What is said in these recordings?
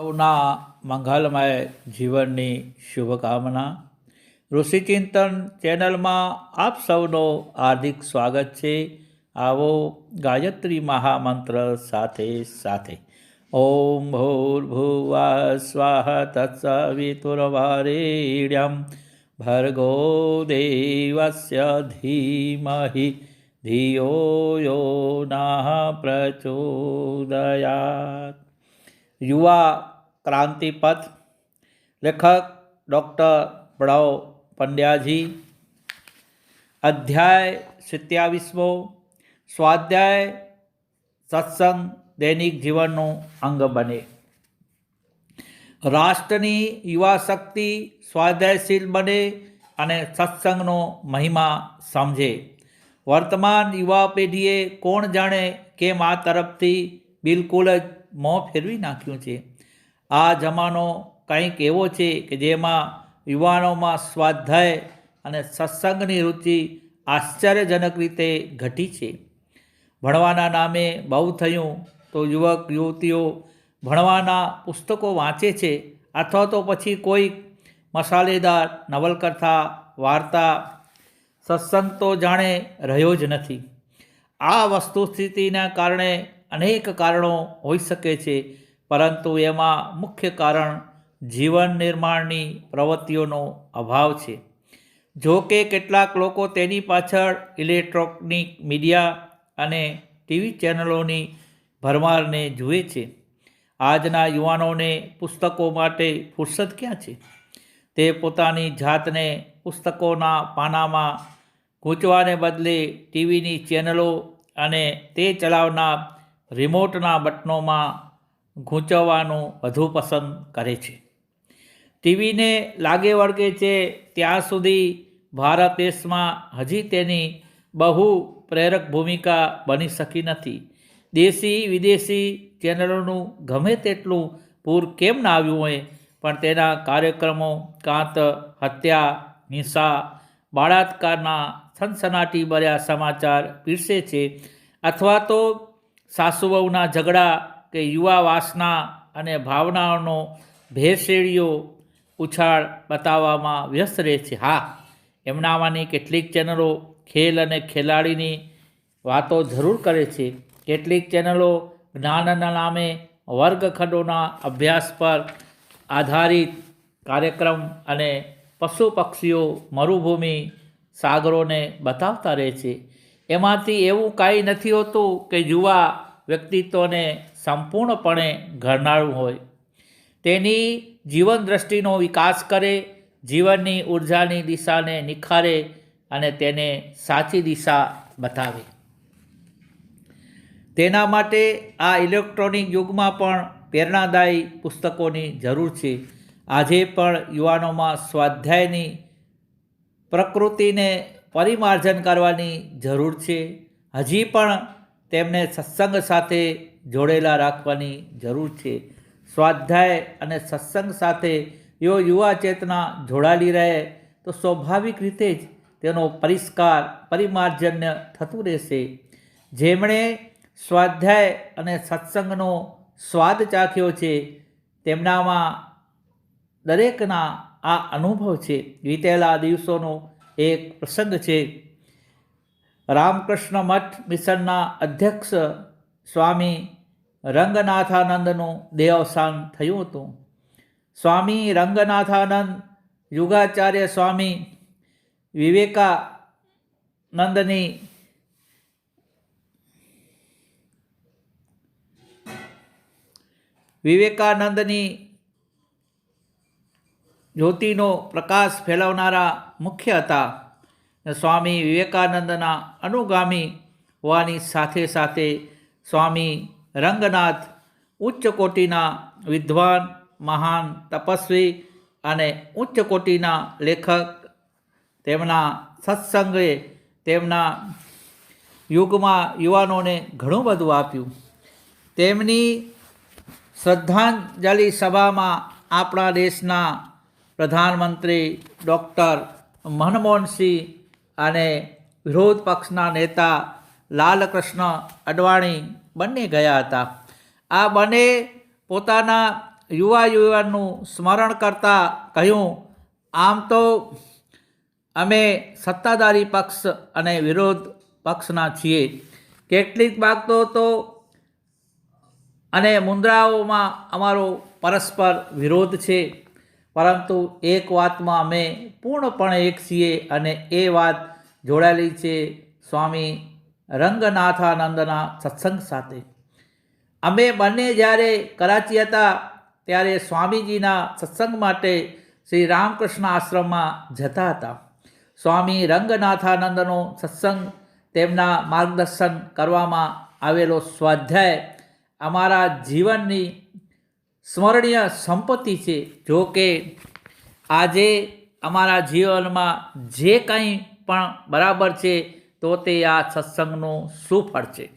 સૌના મંગલમય જીવનની શુભકામના. ઋષિચિંતન ચેનલમાં આપ સૌનો હાર્દિક સ્વાગત છે. આવો ગાયત્રી મહામંત્ર સાથે સાથે. ઓમ ભૂર્ભુવા સ્વાહ તત્સવિતુર્વરેણ્યમ ભર્ગો દેવસ્ય ધીમહિ. ધિયો યો નઃ પ્રચોદયાત. યુવા ક્રાંતિપથ લેખક ડૉક્ટર પ્રણવ પંડ્યાજી, અધ્યાય સિત્યાવીસમો, સ્વાધ્યાય સત્સંગ દૈનિક જીવનનું અંગ બને. રાષ્ટ્રની યુવા શક્તિ સ્વાધ્યાયશીલ બને અને સત્સંગનો મહિમા સમજે. વર્તમાન યુવા પેઢીએ કોણ જાણે કેમ આ તરફથી બિલકુલ જ મોં ફેરવી નાખ્યું છે. આ જમાનો કંઈક એવો છે કે જેમાં યુવાનોમાં સ્વાધ્યાય અને સત્સંગની રુચિ આશ્ચર્યજનક રીતે ઘટી છે. ભણવાના નામે બહુ થયું તો યુવક, યુવતીઓ ભણવાના પુસ્તકો વાંચે છે અથવા તો પછી કોઈ મસાલેદાર નવલકથા, વાર્તા, સત્સંગ તો જાણે રહ્યો જ નથી. આ વસ્તુસ્થિતિના કારણે અનેક કારણો હોઈ શકે છે, પરંતુ એમાં મુખ્ય કારણ જીવન નિર્માણની પ્રવૃત્તિઓનો અભાવ છે. જો કે કેટલાક લોકો તેની પાછળ ઇલેક્ટ્રોનિક મીડિયા અને ટીવી ચેનલોની ભરમારને જુએ છે. આજના યુવાનોને પુસ્તકો માટે ફુરસદ ક્યાં છે? તે પોતાની જાતને પુસ્તકોના પાનામાં ગૂંચવાને બદલે ટીવીની ચેનલો અને તે ચલાવનાર રિમોટના બટનોમાં ગૂંચવવાનું વધુ પસંદ કરે છે. ટીવીને લાગે વળગે છે, ત્યાં સુધી ભારત દેશમાં હજી તેની બહુ પ્રેરક ભૂમિકા બની શકી નથી. દેશી, વિદેશી ચેનલોનું ગમે તેટલું પૂર કેમ ના આવ્યું હોય, પણ તેના કાર્યક્રમો, કાંત, હત્યા, હિંસા, બાળાત્કારના સનસનાટી ભર્યા સમાચાર પીરસે છે. અથવા તો સાસુ વહુના ઝઘડા કે યુવા વાસના અને ભાવનાઓનો ભેરસેળીઓ ઉછાળ બતાવવામાં વ્યસ્ત રહે છે. હા એમનામાંની કેટલીક ચેનલો ખેલ અને ખેલાડીની વાતો જરૂર કરે છે. કેટલીક ચેનલો જ્ઞાનના નામે વર્ગખંડોના અભ્યાસ પર આધારિત કાર્યક્રમ અને પશુ પક્ષીઓ મરુભૂમિ સાગરોને બતાવતા રહે છે. એમાંથી એવું કાંઈ નથી હોતું કે યુવા વ્યક્તિત્વને સંપૂર્ણપણે ઘરનાળું હોય. તેની જીવન દ્રષ્ટિનો વિકાસ કરે, જીવનની ઉર્જાની દિશાને નિખારે અને તેને સાચી દિશા બતાવે. તેના માટે આ ઇલેક્ટ્રોનિક યુગમાં પણ પ્રેરણાદાયી પુસ્તકોની જરૂર છે. આજે પણ યુવાનોમાં સ્વાધ્યાયની પ્રકૃતિને પરિમાર્જન કરવાની જરૂર છે. હજી પણ તેમને સત્સંગ સાથે જોડેલા રાખવાની જરૂર છે. સ્વાધ્યાય અને સત્સંગ સાથે જો યુવા ચેતના જોડાયેલી રહે, તો સ્વાભાવિક રીતે જ તેનો પરિષ્કાર, પરિમાર્જન્ય થતું રહેશે. જેમણે સ્વાધ્યાય અને સત્સંગનો સ્વાદ ચાખ્યો છે, તેમનામાં દરેકના આ અનુભવ છે. વીતેલા દિવસોનો એક પ્રસંગ છે. રામકૃષ્ણ મઠ મિશનના અધ્યક્ષ સ્વામી રંગનાથાનંદનું દેહાવસાન થયું હતું. સ્વામી રંગનાથાનંદ યુગાચાર્ય સ્વામી વિવેકાનંદની વિવેકાનંદની જ્યોતિનો પ્રકાશ ફેલાવનારા મુખ્ય હતા. સ્વામી વિવેકાનંદના અનુગામી હોવાની સાથે સાથે સ્વામી રંગનાથ, ઉચ્ચ કોટીના વિદ્વાન, મહાન તપસ્વી અને ઉચ્ચ કોટીના લેખક, તેમના સત્સંગે તેમના યુગમાં યુવાનોને ઘણું બધું આપ્યું. તેમની શ્રદ્ધાંજલિ સભામાં આપણા દેશના પ્રધાનમંત્રી ડૉક્ટર મનમોહનસિંહ અને વિરોધ પક્ષના નેતા લાલકૃષ્ણ અડવાણી બંને ગયા હતા. આ બંને પોતાના યુવા યુવાનનું સ્મરણ કરતાં કહ્યું, આમ તો અમે સત્તાધારી પક્ષ અને વિરોધ પક્ષના છીએ. કેટલીક બાબતો તો અને મુદ્રાઓમાં અમારો પરસ્પર વિરોધ છે. પરંતુ એક વાતમાં અમે પૂર્ણપણે એક છીએ અને એ વાત જોડાયેલી છે સ્વામી રંગનાથાનંદના સત્સંગ સાથે. અમે બંને જ્યારે કરાચી હતા ત્યારે સ્વામીજીના સત્સંગ માટે શ્રી રામકૃષ્ણ આશ્રમમાં જતા હતા. સ્વામી રંગનાથાનંદનો સત્સંગ તેમના માર્ગદર્શન કરવામાં આવેલો સ્વાધ્યાય અમારા જીવનની સ્મરણીય સંપત્તિ છે. જો કે આજે અમારા જીવનમાં જે કંઈ પણ બરાબર છે, તો તે આ સત્સંગનું સુફળ છે?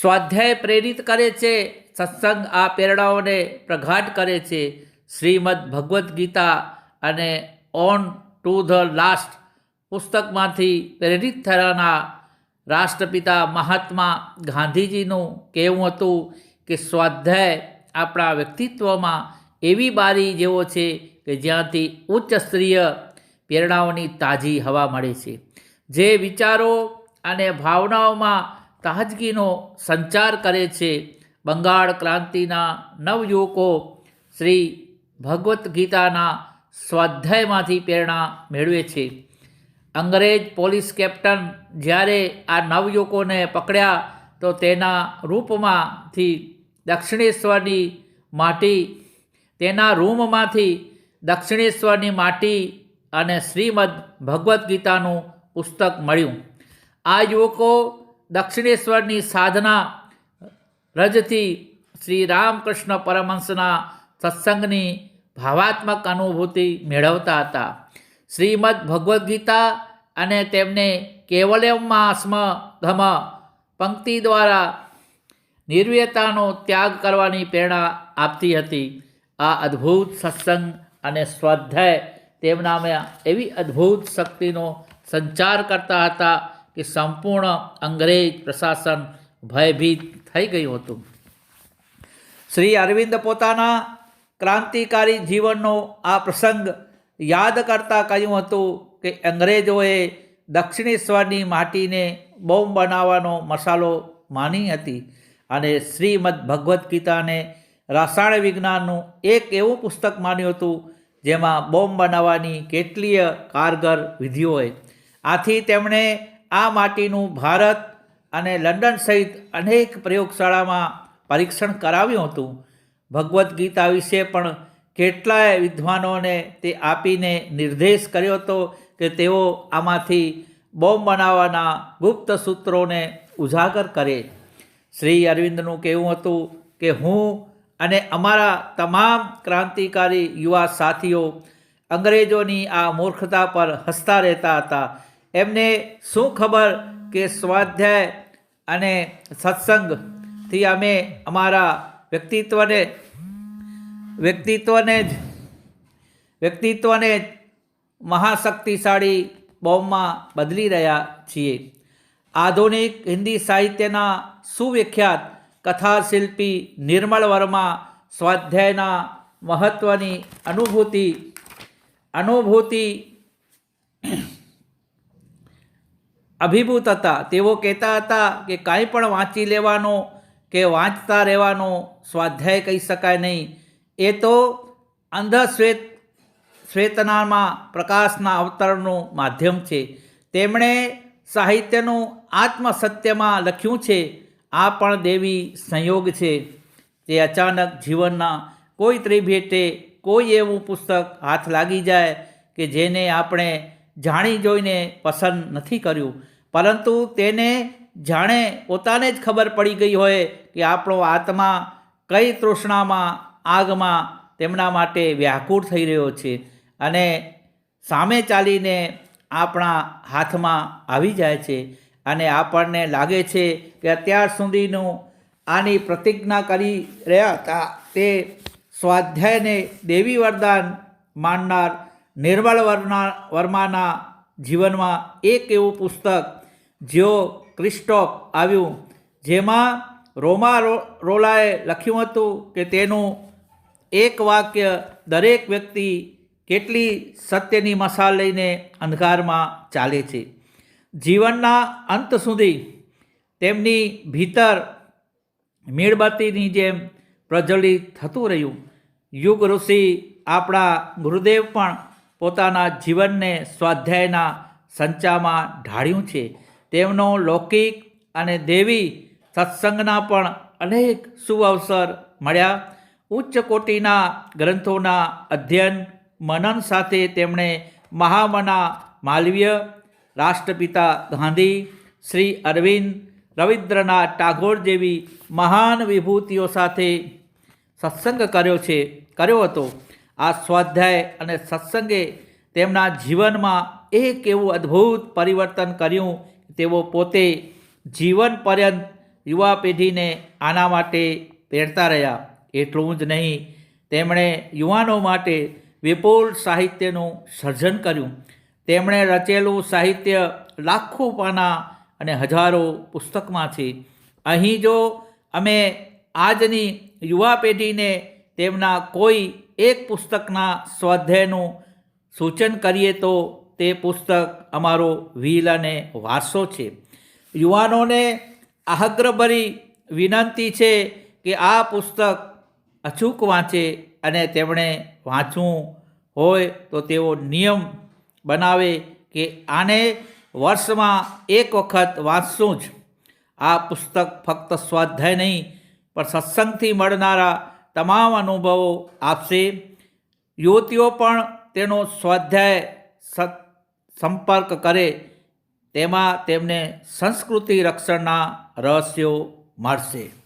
સ્વાધ્યાય પ્રેરિત કરે છે, સત્સંગ આ પ્રેરણાઓને પ્રઘાટ કરે છે. શ્રીમદ ભગવદ્ ગીતા અને ઓન ટુ ધ લાસ્ટ પુસ્તકમાંથી પ્રેરિત થયાના રાષ્ટ્રપિતા મહાત્મા ગાંધીજીનું કહેવું હતું કે સ્વાધ્યાય આપણા વ્યક્તિત્વમાં એવી બારી જેવો છે કે જ્યાંથી ઉચ્ચ સ્ત્રીય પ્રેરણાઓની તાજી હવા મળે છે. જે વિચારો અને ભાવનાઓમાં તાજગીનો સંચાર કરે છે. બંગાળ ક્રાંતિના નવયુવકો શ્રી ભગવદ્ ગીતાના સ્વાધ્યાયમાંથી પ્રેરણા મેળવે છે. અંગ્રેજ પોલીસ કેપ્ટન જ્યારે આ નવયુવકોને પકડ્યા તો તેના રૂપમાંથી દક્ષિણેશ્વરની માટી, તેના રૂમમાંથી દક્ષિણેશ્વરની માટી અને શ્રીમદ ભગવદ્ ગીતાનું પુસ્તક મળ્યું. આ યુવકો દક્ષિણેશ્વરની સાધના રજથી શ્રી રામકૃષ્ણ પરમહંસના સત્સંગની ભાવાત્મક અનુભૂતિ મેળવતા હતા. શ્રીમદ ભગવદ્ ગીતા અને તેમને કેવલમાં સ્મ ધમ પંક્તિ દ્વારા નિર્વ્યતાનો ત્યાગ કરવાની પ્રેરણા આપતી હતી. આ અદ્ભુત સત્સંગ અને સ્વાધ્યાય તેમનામાં એવી અદ્ભુત શક્તિનો સંચાર કરતા હતા કે સંપૂર્ણ અંગ્રેજ પ્રશાસન ભયભીત થઈ ગયું હતું. શ્રી અરવિંદ પોતાના ક્રાંતિકારી જીવનનો આ પ્રસંગ યાદ કરતાં કહ્યું હતું કે અંગ્રેજોએ દક્ષિણેશ્વરની માટીને બોમ્બ બનાવવાનો મસાલો માની હતી. અને શ્રીમદ ભગવદ્ ગીતાને રસાયણ વિજ્ઞાનનું એક એવું પુસ્તક માન્યું હતું, જેમાં બોમ્બ બનાવવાની કેટલીય કારગર વિધિઓ હોય. આથી તેમણે આ માટીનું ભારત અને લંડન સહિત અનેક પ્રયોગશાળામાં પરીક્ષણ કરાવ્યું હતું. ભગવદ્ ગીતા વિશે પણ કેટલાય વિદ્વાનોને તે આપીને નિર્દેશ કર્યો હતો કે તેઓ આમાંથી બોમ્બ બનાવવાના ગુપ્ત સૂત્રોને ઉજાગર કરે. શ્રી અરવિંદનું કહેવું હતું કે હું અને અમારા તમામ ક્રાંતિકારી યુવા સાથીઓ અંગ્રેજોની આ મૂર્ખતા પર હસતા રહેતા હતા. એમને શું ખબર કે સ્વાધ્યાય અને સત્સંગથી અમે અમારા વ્યક્તિત્વને વ્યક્તિત્વને જ વ્યક્તિત્વને જ મહાશક્તિશાળી બોમ્બમાં બદલી રહ્યા છીએ. આધુનિક હિન્દી સાહિત્યના સુવિખ્યાત કથા શિલ્પી નિર્મળ વર્મા સ્વાધ્યાયના મહત્ત્વની અનુભૂતિ અનુભૂતિ અભિભૂત હતા તેઓ કહેતા હતા કે કાંઈ પણ વાંચી લેવાનો કે વાંચતા રહેવાનો સ્વાધ્યાય કહી શકાય નહીં. એ તો અંધશ્વેત, શ્વેતનામાં પ્રકાશના અવતરણનું માધ્યમ છે. તેમણે સાહિત્યનું આત્મસત્યમાં લખ્યું છે, આ પણ દેવી સંયોગ છે. તે અચાનક જીવનના કોઈ ત્રિભેટે કોઈ એવું પુસ્તક હાથ લાગી જાય કે જેને આપણે જાણી જોઈને પસંદ નથી કર્યું. પરંતુ તેને જાણે પોતાને જ ખબર પડી ગઈ હોય કે આપણો આત્મા કઈ તૃષ્ણામાં, આગમાં તેમના માટે વ્યાકુળ થઈ રહ્યો છે. અને સામે ચાલીને આપણા હાથમાં આવી જાય છે અને આપણને લાગે છે કે અત્યાર સુધીનું આની પ્રતિજ્ઞા કરી રહ્યા હતા તે સ્વાધ્યાયને દેવી વરદાન માનનાર નિર્મળ વર્મા વર્માના જીવનમાં એક એવું પુસ્તક જેઓ ક્રિસ્ટોપ આવ્યું, જેમાં રોમા રોલાએ લખ્યું હતું કે તેનું એક વાક્ય દરેક વ્યક્તિ કેટલી સત્યની મસાલ લઈને અંધકારમાં ચાલે છે. જીવનના અંત સુધી તેમની ભીતર મીણબત્તીની જેમ પ્રજ્વલિત થતું રહ્યું. યુગ ઋષિ આપણા ગુરુદેવ પણ પોતાના જીવનને સ્વાધ્યાયના સંચામાં ઢાળ્યું છે. તેમનો લૌકિક અને દેવી સત્સંગના પણ અનેક સુઅવસર મળ્યા. ઉચ્ચ કોટીના ગ્રંથોના અધ્યયન મનન સાથે તેમણે મહામના માલવીય, રાષ્ટ્રપિતા ગાંધી, શ્રી અરવિંદ, રવિન્દ્રનાથ ટાગોર જેવી મહાન વિભૂતિઓ સાથે સત્સંગ કર્યો છે, કર્યો હતો. આ સ્વાધ્યાય અને સત્સંગે તેમના જીવનમાં એક એવું અદ્ભુત પરિવર્તન કર્યું તેઓ પોતે જીવન પર્યંત યુવા પેઢીને આના માટે પ્રેરતા રહ્યા. એટલું જ નહીં, તેમણે યુવાનો માટે વિપુલ સાહિત્યનું સર્જન કર્યું. તેમણે રચેલું સાહિત્ય લાખો પાના અને હજારો પુસ્તકમાં છે અહીં જો અમે આજની યુવા પેઢીને તેમના કોઈ એક પુસ્તકના સ્વાધ્યાયનું સૂચન કરીએ તો તે પુસ્તક અમારો વ્હીલ અને વારસો છે. યુવાનોને આહગ્રભરી વિનંતી છે કે આ પુસ્તક અચૂક વાંચે અને તેમણે વાંચવું હોય તો તેઓ નિયમ બનાવે કે આને વર્ષમાં એક વખત વાંચશું જ. આ પુસ્તક ફક્ત સ્વાધ્યાય નહીં, પણ સત્સંગથી મળનારા તમામ અનુભવો આપશે. યુવતીઓ પણ તેનો સ્વાધ્યાય સંપર્ક કરે. તેમાં તેમને સંસ્કૃતિ રક્ષણના રહસ્યો મળશે.